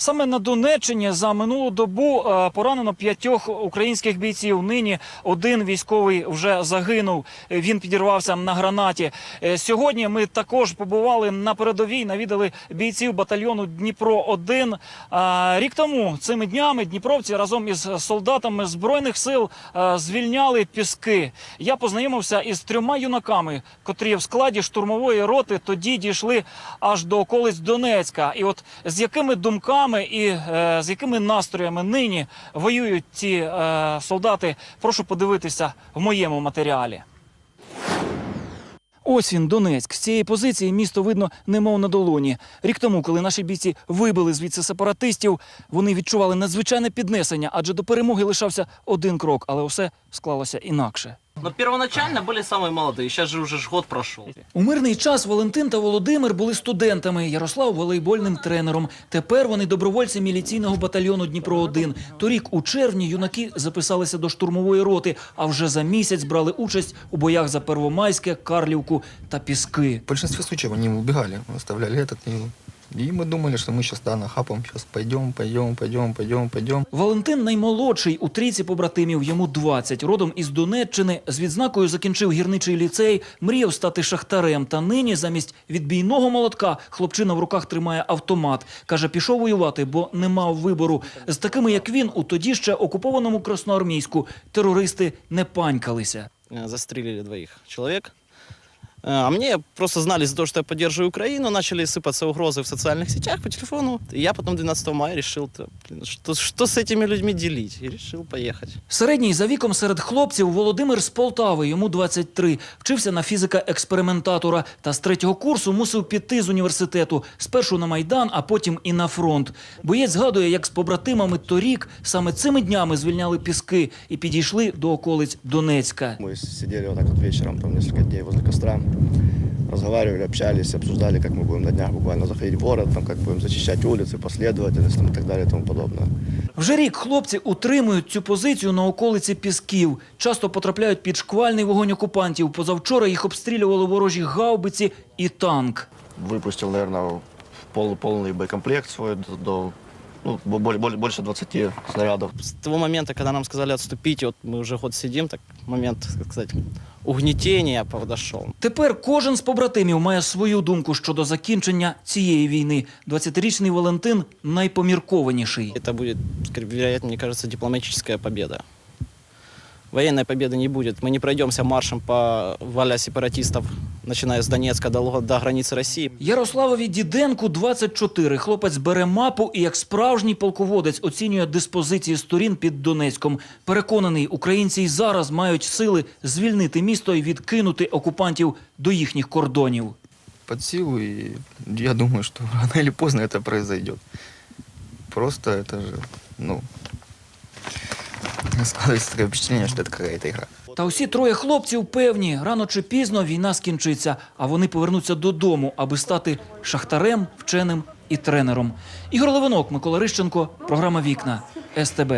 Саме на Донеччині за минулу добу е, поранено п'ятьох українських бійців. Нині один військовий вже загинув. Е, Він підірвався на гранаті. Е, Сьогодні ми також побували на передовій, навідали бійців батальйону Дніпро 1 Рік тому цими днями дніпровці разом із солдатами збройних сил е, звільняли піски. Я познайомився із трьома юнаками, котрі в складі штурмової роти тоді дійшли аж до околиць Донецька. І от з якими думками і е, з якими настроями нині воюють ці е, солдати, прошу подивитися в моєму матеріалі. Ось він, Донецьк. З цієї позиції місто видно немов на долоні. Рік тому, коли наші бійці вибили звідси сепаратистів, вони відчували надзвичайне піднесення, адже до перемоги лишався один крок, але усе склалося інакше. Но первоначально были самые молодые, сейчас же уже ж год прошел. У мирний час Валентин та Володимир були студентами, Ярослав волейбольним тренером. Тепер вони добровольці міліційного батальйону Дніпро 1 Торік у червні юнаки записалися до штурмової роти, а вже за місяць брали участь у боях за Первомайське, Карлівку та Піски. В большинстве случаев они убегали, оставляли этот. И, и мы думали, что мы сейчас да, нахапом, сейчас пойдем, пойдем, пойдем, пойдем, пойдем. Валентин наймолодший у трійці побратимів. Йому 20. Родом із Донеччини. З відзнакою закінчив гірничий ліцей, мріяв стати шахтарем. Та нині замість відбійного молотка хлопчина в руках тримає автомат. Каже, пішов воювати, бо не мав вибору. З такими, як він, у тоді ще окупованому Красноармійську терористи не панькалися. Э, Застрелили двоих человек. Э, А мне просто знали за то, что я поддерживаю Украину, начали сыпаться угрозы в социальных сетях по телефону. И я потом 12 мая решил, то, блин, что, что с этими людьми делить, и решил поехать. Середній за віком серед хлопців Володимир з Полтави, йому 23. Вчився на фізика-експериментатора та з третього курсу мусив піти з університету. Спершу на Майдан, а потім і на фронт. Боєць згадує, як з побратимами торік саме цими днями звільняли піски і підійшли до околиць Донецька. Мы сидели вот так вот вечером, там несколько дней возле костра, разговаривали, общались, обсуждали, как мы будем на днях буквально заходить в город, там, как будем зачищать улицы, последовательность там, и так далее и тому подобное. Вже рік хлопці утримують цю позицію на околиці Пісків. Часто потрапляють під шквальний вогонь окупантів. Позавчора їх обстрілювали ворожі гаубиці і танк. Выпустил, наверное, пол, полный боекомплект свой до, до, ну, более, более, больше 20 снарядов. С того момента, когда нам сказали отступить, вот мы уже год сидим, так момент, как сказать, угнітєння подошел. Тепер кожен з побратимів має свою думку щодо закінчення цієї війни. 20-річний Валентин найпоміркованіший. Це буде, вероятно, мне кажется, дипломатическая победа Военной победы не будет. Мы не пройдемся маршем по валя сепаратистов, начиная с Донецка до, до границы России. Ярославові Діденку 24. Хлопець бере мапу і як справжній полководець оцінює диспозиції сторін під Донецьком. Переконаний, українці й зараз мають сили звільнити місто і відкинути окупантів до їхніх кордонів. Под силу, и я думаю, что рано или поздно это произойдет. Просто это же, ну, складывается таке впечатлення, що це какая-то. Та усі троє хлопців певні, рано чи пізно війна скінчиться, а вони повернуться додому, аби стати шахтарем, вченим і тренером. Ігор Левинок, Микола Рищенко, програма Вікна СТБ.